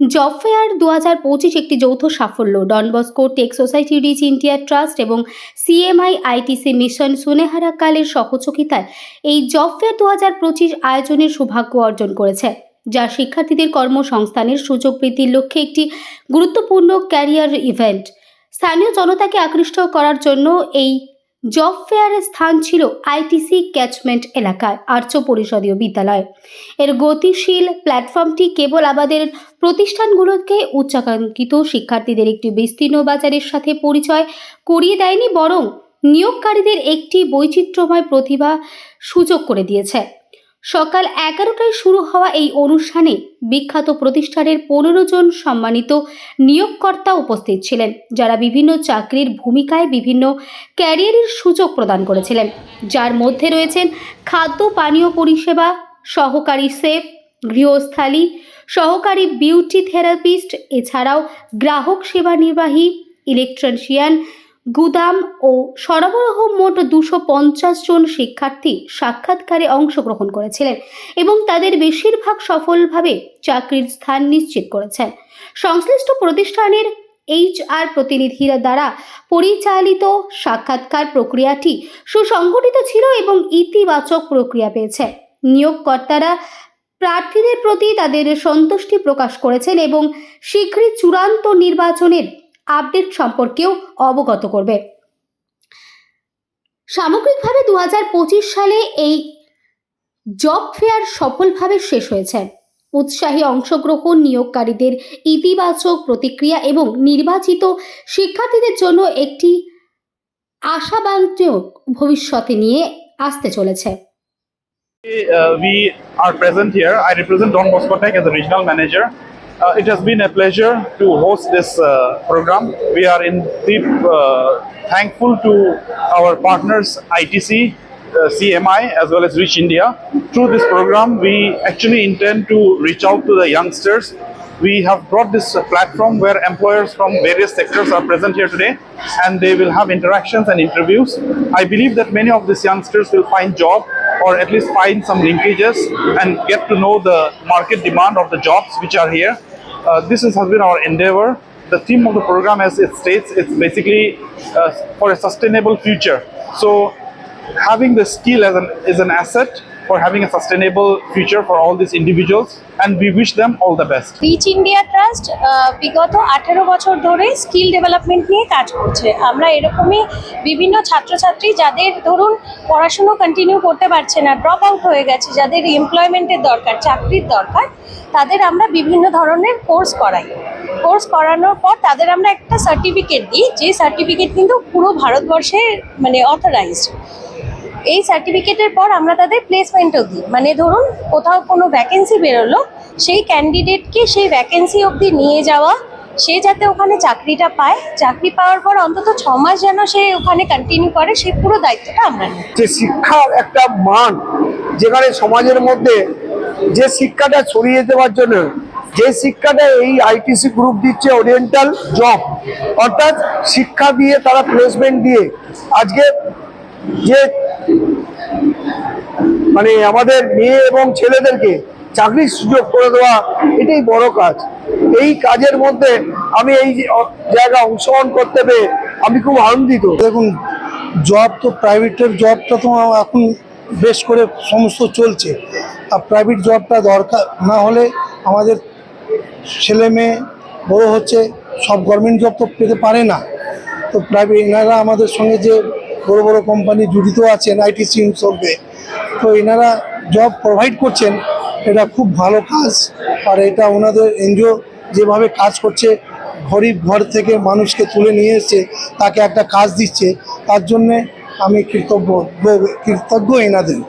Job fair দু হাজার পঁচিশ একটি যৌথ সাফল্য। Don Bosco tech society reach India trust এবং সিএমআই আইটিসি মিশন সুনেহারা কালের সহযোগিতায় এই জব ফেয়ার দু হাজার পঁচিশ আয়োজনের সৌভাগ্য অর্জন করেছে, যা শিক্ষার্থীদের কর্মসংস্থানের সুযোগ বৃদ্ধির লক্ষ্যে একটি গুরুত্বপূর্ণ ক্যারিয়ার ইভেন্ট স্থানীয় জনতাকে আকৃষ্ট করার জন্য এই জব ফেয়ারের স্থান ছিল আইটিসি ক্যাচমেন্ট এলাকায়, আর্য পরিষদীয় বিদ্যালয়। এর গতিশীল প্ল্যাটফর্মটি কেবল আমাদের প্রতিষ্ঠানগুলোকে উচ্চাকাঙ্ক্ষিত শিক্ষার্থীদের একটি বিস্তীর্ণ বাজারের সাথে পরিচয় করিয়ে দেয়নি, বরং নিয়োগকারীদের একটি বৈচিত্র্যময় প্রতিভা সুযোগ করে দিয়েছে। সকাল এগারোটায় শুরু হওয়া এই অনুষ্ঠানে বিখ্যাত প্রতিষ্ঠানের পনেরো জন সম্মানিত নিয়োগকর্তা উপস্থিত ছিলেন, যারা বিভিন্ন চাকরির ভূমিকায় বিভিন্ন ক্যারিয়ারের সুযোগ প্রদান করেছিলেন। যার মধ্যে রয়েছেন খাদ্য পানীয় পরিষেবা, সহকারী সেফ গৃহস্থালী, সহকারী বিউটি থেরাপিস্ট, এছাড়াও গ্রাহক সেবা নির্বাহী, ইলেকট্রিশিয়ান গুদাম ও সরবরাহ মোট দুশো পঞ্চাশ জন শিক্ষার্থী সাক্ষাৎকারে অংশগ্রহণ করেছিলেন এবং তাদের বেশিরভাগ সফলভাবে চাকরির স্থান নিশ্চিত করেছেন। সংশ্লিষ্ট প্রতিষ্ঠানের এইচআর প্রতিনিধিরা দ্বারা পরিচালিত সাক্ষাৎকার প্রক্রিয়াটি সুসংগঠিত ছিল এবং ইতিবাচক প্রক্রিয়া পেয়েছে। নিয়োগকর্তারা প্রার্থীদের প্রতি তাদের সন্তুষ্টি প্রকাশ করেছেন এবং শীঘ্রই চূড়ান্ত নির্বাচনের আপডেট সম্পর্কেও অবগত করবে সামগ্রিকভাবে দুহাজার পঁচিশ সালে এই জব ফেয়ার সফলভাবে শেষ হয়েছে উৎসাহী অংশগ্রহণ নিয়োগকারীদের ইতিবাচক প্রতিক্রিয়া এবং নির্বাচিত শিক্ষার্থীদের জন্য একটি আশাবাঞ্জক ভবিষ্যতে নিয়ে আসতে চলেছে we are present here. I represent Don Bosco Tech as a regional manager. Uh, it has been a pleasure to host this uh, program. We are in deep uh, thankful to our partners ITC, uh, CMI, as well as Reach India. Through this program, we actually intend to reach out to the youngsters. We have brought this platform where employers from various sectors are present here today and they will have interactions and interviews. I believe that many of these youngsters will find job or at least find some linkages and get to know the market demand of the jobs which are here. Uh, this is, has been our endeavor. The theme of the program, as it states, it's basically uh, for a sustainable future. So, having the skill as an is an asset for having a sustainable future for all these individuals, and we wish them all the best. Reach India Trust বিগত আঠেরো বছর ধরে skill development নিয়ে কাজ করছে। আমরা এরকমই বিভিন্ন ছাত্রছাত্রী যাদের ধরুন পড়াশুনো কন্টিনিউ করতে পারছে না ড্রপ আউট হয়ে গেছে যাদের এমপ্লয়মেন্টের দরকার চাকরির দরকার তাদের আমরা বিভিন্ন ধরনের কোর্স করাই। কোর্স করানোর পর তাদের আমরা একটা সার্টিফিকেট দিই যে সার্টিফিকেট কিন্তু পুরো ভারতবর্ষে মানে অথরাইজড এই সার্টিফিকেটের পর আমরা তাদের প্লেসমেন্টও দিই। মানে ধরুন, কোথাও কোনো ভ্যাকেন্সি বেরোলো, সেই ক্যান্ডিডেটকে সেই ভ্যাকেন্সি অবধি নিয়ে যাওয়া, সে যাতে ওখানে চাকরিটা পায়। চাকরি পাওয়ার পর অন্তত ছ মাস যেন সে ওখানে কন্টিনিউ করে সেই পুরো দায়িত্বটা আমরা নিই। যে শিক্ষার একটা মান, যেখানে সমাজের মধ্যে যে শিক্ষাটা ছড়িয়ে দেওয়ার জন্য, যে শিক্ষাটা এই আইটিসি গ্রুপ দিচ্ছে ওরিয়েন্টাল জব অর্থাৎ শিক্ষা দিয়ে তারা প্লেসমেন্ট দিয়ে, আজকে যে মানে আমাদের মেয়ে এবং ছেলেদেরকে চাকরির সুযোগ করে দেওয়া এটাই বড় কাজ। এই কাজের মধ্যে আমি এই জায়গায় অংশগ্রহণ করতে পেরে আমি খুব আনন্দিত। দেখুন জব তো প্রাইভেটের জবটা তো এখন বেশ করে সমস্ত চলছে। আর প্রাইভেট জবটা দরকার, না হলে আমাদের ছেলে মেয়ে, বড় হচ্ছে, সব গভর্নমেন্ট জব তো পেতে পারে না। তো প্রাইভেট এনারা আমাদের সঙ্গে যে বড় বড় কোম্পানি জড়িত আছেন আইটিসি সঙ্গে তো এনারা জব প্রোভাইড করছেন, এটা খুব ভালো কাজ। আর এটা ওনাদের এনজিও যেভাবে কাজ করছে, গরিব ঘর থেকে মানুষকে তুলে নিয়ে এসছে, তাকে একটা কাজ দিচ্ছে, তার জন্যে আমি কৃতজ্ঞ কৃতজ্ঞ এনাদের